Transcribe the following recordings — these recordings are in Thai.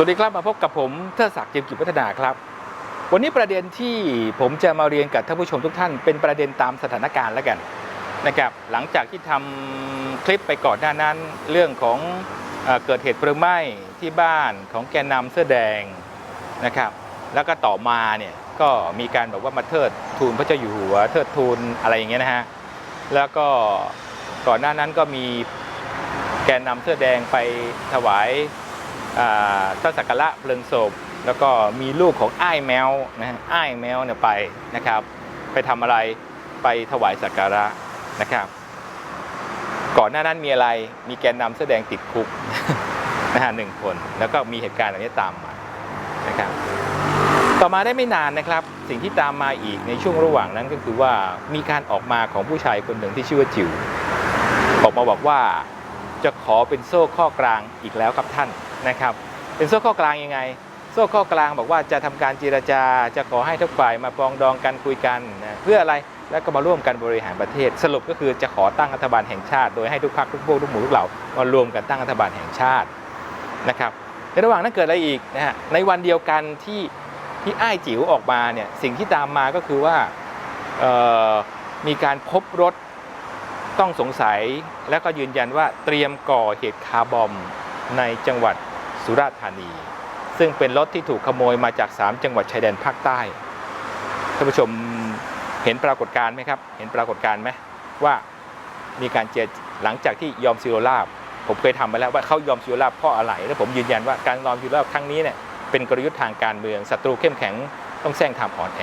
สวัสดีครับมาพบกับผมเทิดศักดิ์เจียมกิจวัฒนาครับ วันนี้ประเด็นที่ผมจะมาเรียนกับท่านผู้ชมทุกท่าน เป็นประเด็นตามสถานการณ์แล้วกันนะครับ หลังจากที่ทำคลิปไปก่อนหน้านั้น เรื่องของเอเกิดเหตุเพลิงไหม้ที่บ้านของแกนนำเสื้อแดงนะครับ แล้วก็ต่อมาเนี่ยก็มีการบอกว่ามาเทิดทูนพระเจ้าอยู่หัวเทิดทูนอะไรอย่างเงี้ยนะฮะแล้วก็ก่อนหน้านั้นก็มีแกนนำเสื้อแดงไปถวาย อ่าท่าสักการะเพลิงศพ แล้วก็มีลูกของอ้ายแมวนะฮะอ้ายแมวเนี่ยไปนะครับ ไปทำอะไรไปถวายสักการะนะครับ ก่อนหน้านั้นมีอะไรมีแกนนำแสดงติดคุกนะฮะหนึ่งคน แล้วก็มีเหตุการณ์เหล่านี้ตามมานะครับต่อมาได้ไม่นานนะครับ สิ่งที่ตามมาอีกในช่วงระหว่างนั้นก็คือว่ามีการออกมาของผู้ชายคนหนึ่งที่ชื่อว่าจิวออกมาบอกว่า จะขอเป็นโซ่ข้อกลางอีกแล้วครับท่านนะครับ เป็นโซ่ข้อกลางยังไง โซ่ข้อกลางบอกว่าจะทำการเจรจา จะขอให้ทุกฝ่ายมาปองดองกันคุยกันนะเพื่ออะไรแล้วก็มาร่วมกันบริหารประเทศ สรุปก็คือจะขอตั้งรัฐบาลแห่งชาติ โดยให้ทุกพรรคทุกพวกทุกหมู่ทุกเหล่ามารวมกันตั้งรัฐบาลแห่งชาตินะครับในระหว่างนั้นเกิดอะไรอีกนะฮะในวันเดียวกันที่ที่อ้ายจิ๋วออกมาเนี่ยสิ่งที่ตามมาก็คือว่ามีการพบรถ ต้องสงสัยและก็ยืนยันว่าเตรียมก่อเหตุคาร์บอมในจังหวัดสุราษฎร์ธานี ซึ่งเป็นรถที่ถูกขโมยมาจาก 3 จังหวัดชายแดนภาคใต้ท่านผู้ชมเห็นปรากฏการณ์ไหมครับ เห็นปรากฏการณ์ไหมว่ามีการเจรหลังจากที่ยอมซิโรลาบผมเคยทำไปแล้วว่าเขายอมซิโรลาบเพราะอะไรและผมยืนยันว่าการยอมซิโรลาบครั้งนี้เนี่ยเป็นกลยุทธ์ทางการเมืองศัตรูเข้มแข็งต้องแซงทำอ่อนแอ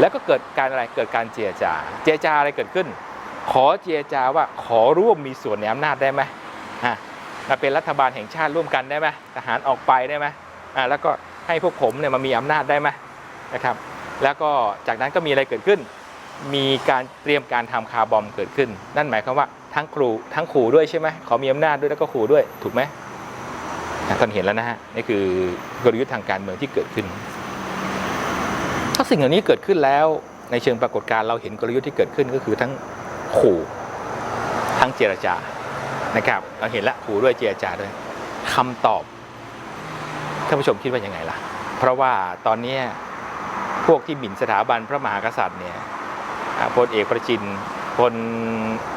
แล้วก็เกิดการอะไรเกิดการเจรจา เจรจาอะไรเกิดขึ้น ขอเจรจาว่าขอร่วมมีส่วนในอำนาจได้ไหมอะมาเป็นรัฐบาลแห่งชาติร่วมกันได้ไหมทหารออกไปได้ไหมอะแล้วก็ให้พวกผมเนี่ยมามีอำนาจได้ไหมนะครับ แล้วก็จากนั้นก็มีอะไรเกิดขึ้น มีการเตรียมการทำคาร์บอมเกิดขึ้น นั่นหมายความว่าทั้งครูทั้งขู่ด้วยใช่ไหมขอมีอำนาจด้วยแล้วก็ขู่ด้วยถูกไหมท่านเห็นแล้วนะฮะนี่คือกลยุทธ์ทางการเมืองที่เกิดขึ้น ถ้าสิ่งเหล่านี้เกิดขึ้นแล้วในเชิงปรากฏการณ์เราเห็นกลยุทธ์ที่เกิดขึ้นก็คือทั้ง ขู่ทั้งเจรจานะครับเราเห็นละขู่ด้วยเจรจาด้วยคำตอบท่านผู้ชมคิดว่ายังไงล่ะ เพราะว่าตอนนี้พวกที่หมิ่นสถาบันพระมหากษัตริย์เนี่ยพลเอกประจินพล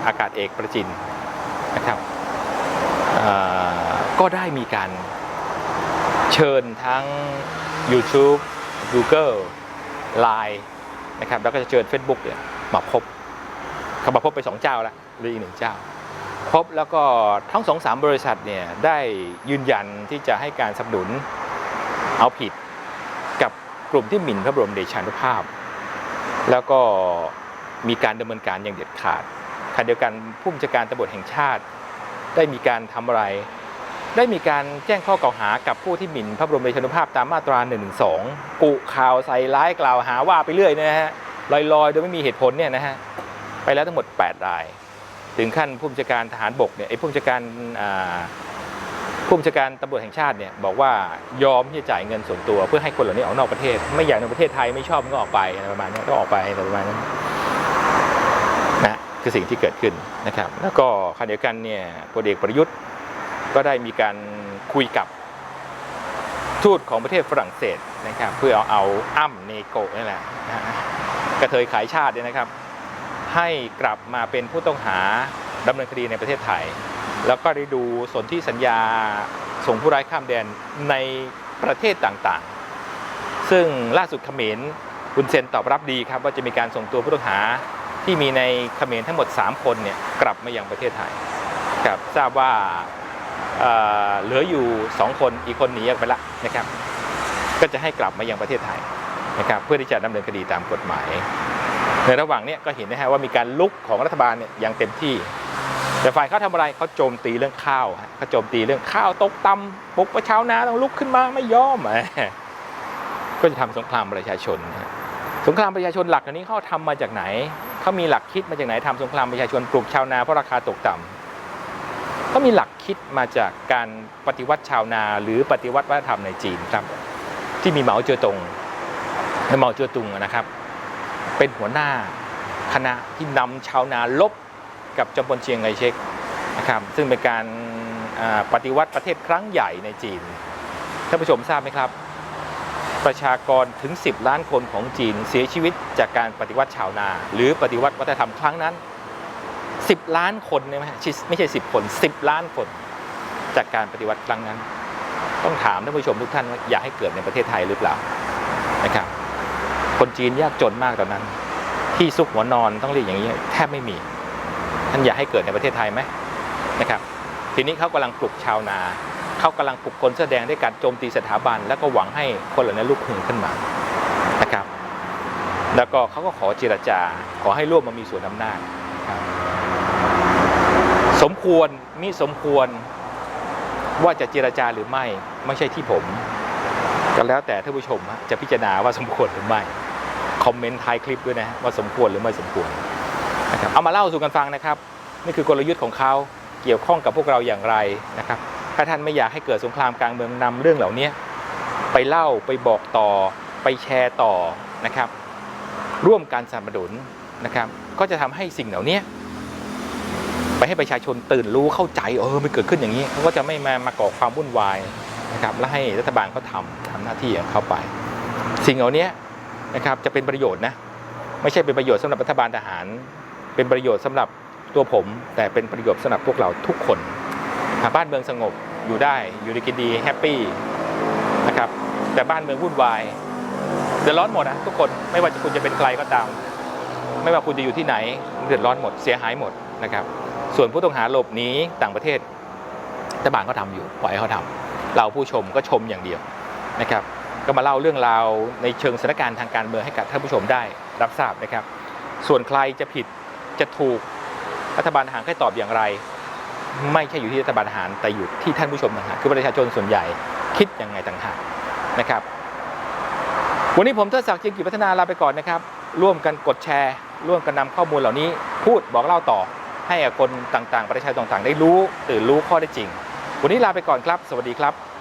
อากาศเอกประจินนะครับก็ได้มีการเชิญทั้ง YouTube Google Line นะครับแล้วก็จะเชิญ Facebook เนี่ยมาพบ เขามาพบไปสองเจ้าแล้วหรืออีกหนึ่งเจ้า พบแล้วก็ทั้งสองสามบริษัทเนี่ยได้ยืนยันที่จะให้การสนับสนุนเอาผิดกับกลุ่มที่หมิ่นพระบรมเดชานุภาพ แล้วก็มีการดำเนินการอย่างเด็ดขาดขณะเดียวกันผู้บัญชาการตำรวจแห่งชาติ ได้มีการทำอะไร ได้มีการแจ้งข้อกล่าวหากับผู้ที่หมิ่นพระบรมเดชานุภาพตามมาตรา1นึกุข่าวใส่ร้ายกล่าวหาว่าไปเรื่อยนะฮะลอยๆ โดยไม่มีเหตุผลเนี่ยนะฮะ ไปแล้วทั้งหมด 8 ราย ถึงขั้นผู้บัญชาการทหารบกเนี่ยไอ้ผู้บัญชาการผู้บัญชาการตำรวจแห่งชาติเนี่ยบอกว่ายอมที่จะจ่ายเงินส่วนตัว เพื่อให้คนเหล่านี้ออกนอกประเทศ ไม่อยากในประเทศไทยไม่ชอบก็ออกไปอะไรประมาณนี้ก็ออกไปอะไรประมาณนั้นนะคือสิ่งที่เกิดขึ้นนะครับ แล้วก็ขณะเดียวกันเนี่ยพลเอกประยุทธ์ก็ได้มีการคุยกับทูตของประเทศฝรั่งเศสนะครับ เพื่อเอาเอาอ้ำเนโกนี่แหละนะฮะกระเทยขายชาติเนี่ยนะครับ ให้กลับมาเป็นผู้ต้องหาดำเนินคดีในประเทศไทย แล้วก็ได้ดูสนธิสัญญาส่งผู้ร้ายข้ามแดนในประเทศต่างๆ ซึ่งล่าสุดเขมรคุณเซนตอบรับดีครับว่าจะมีการส่งตัวผู้ต้องหาที่มีในเขมรทั้งหมด 3 คนเนี่ยกลับมายังประเทศไทยครับทราบว่าเเหลืออยู่ 2 คนอีกคนหนีออกไปละนะครับ ก็จะให้กลับมายังประเทศไทยนะครับเพื่อที่จะดำเนินคดีตามกฎหมาย ในระหว่างนี้ก็เห็นนะฮะว่ามีการลุกของรัฐบาลเนี่ยอย่างเต็มที่ แต่ฝ่ายเขาทำอะไรเขาโจมตีเรื่องข้าวฮะเขาโจมตีเรื่องข้าวตกต่ำปลุกประชาวนาต้องลุกขึ้นมาไม่ยอมก็จะทำสงครามประชาชนสงครามประชาชนหลักอันนี้เขาทำมาจากไหนเขามีหลักคิดมาจากไหนทำสงครามประชาชนปลุกชาวนาเพราะราคาตกต่ำก็มีหลักคิดมาจากการปฏิวัติชาวนาหรือปฏิวัติวัฒนธรรมในจีนครับ ที่มีเหมาเจ๋อตงและเหมาเจ๋อตุงนะครับ เป็นหัวหน้าคณะที่นำชาวนาลบกับจอมพลเชียงไคเชกนะครับซึ่งเป็นการปฏิวัติประเทศครั้งใหญ่ในจีนท่านผู้ชมทราบไหมครับ ประชากรถึง 10 ล้านคนของจีนเสียชีวิตจากการปฏิวัติชาวนา หรือปฏิวัติวัฒนธรรมครั้งนั้น 10 ล้านคนเนี่ยไหมชิไม่ใช่ 10 คน 10 ล้านคนจากการปฏิวัติครั้งนั้น ต้องถามท่านผู้ชมทุกท่านว่าอยากให้เกิดในประเทศไทยหรือเปล่านะครับ คนจีนยากจนมากตอนนั้น ที่ซุกหัวนอนต้องเรียกอย่างนี้แทบไม่มีท่านอยากให้เกิดในประเทศไทยไหมนะครับ ทีนี้เขากำลังปลุกชาวนาเขากำลังปลุกคนแสดงด้วยการโจมตีสถาบัน แล้วก็หวังให้คนเหล่านั้นลุกขึ้นขึ้นมานะครับ แล้วก็เขาก็ขอเจรจา ขอให้ร่วมมามีส่วนอำนาจสมควรมิสมควรว่าจะเจรจาหรือไม่ไม่ใช่ที่ผม ก็แล้วแต่ท่านผู้ชมจะพิจารณาว่าสมควรหรือไม่ คอมเมนต์ท้ายคลิปด้วยนะว่าสมควรหรือไม่สมควรนะครับเอามาเล่าสู่กันฟังนะครับ นี่คือกลยุทธ์ของเขาเกี่ยวข้องกับพวกเราอย่างไรนะครับ ถ้าท่านไม่อยากให้เกิดสงครามกลางเมืองนำเรื่องเหล่านี้ไปเล่าไปบอกต่อ ไปแชร์ต่อนะครับ ร่วมการสนับสนุนนะครับ ก็จะทำให้สิ่งเหล่านี้ไปให้ประชาชนตื่นรู้เข้าใจเออมันเกิดขึ้นอย่างนี้เขาก็จะไม่มามาก่อความวุ่นวายนะครับและให้รัฐบาลเขาทำทำหน้าที่ของเขาไป สิ่งเหล่านี้ นะครับจะเป็นประโยชน์นะไม่ใช่เป็นประโยชน์สำหรับรัฐบาลทหาร เป็นประโยชน์สำหรับตัวผม แต่เป็นประโยชน์สำหรับพวกเราทุกคนหาบ้านเมืองสงบอยู่ได้อยู่ดีกินดีแฮปปี้นะครับแต่บ้านเมืองวุ่นวายเดือดร้อนหมดนะทุกคนไม่ว่าจะคุณจะเป็นใครก็ตาม ไม่ว่าคุณจะอยู่ที่ไหนเดือดร้อนหมดเสียหายหมดนะครับส่วนผู้ต้องหาหลบหนีต่างประเทศรัฐบาลเขาทำอยู่ปล่อยให้เขาทำเราผู้ชมก็ชมอย่างเดียวนะครับ ก็มาเล่าเรื่องราวในเชิงสถานการณ์ทางการเมืองให้กับท่านผู้ชมได้รับทราบนะครับ ส่วนใครจะผิดจะถูกรัฐบาลทหารให้ตอบอย่างไร ไม่ใช่อยู่ที่รัฐบาลทหารแต่อยู่ที่ท่านผู้ชมต่างหากคือประชาชนส่วนใหญ่คิดยังไงต่างหากนะครับ วันนี้ผมเทิดศักดิ์จิมกิจพัฒนาลาไปก่อนนะครับ ร่วมกันกดแชร์ ร่วมกันนำข้อมูลเหล่านี้ พูดบอกเล่าต่อ ให้กับคนต่างๆ ประชาชนต่างๆ ได้รู้ตื่นรู้ข้อได้จริง วันนี้ลาไปก่อนครับ สวัสดีครับ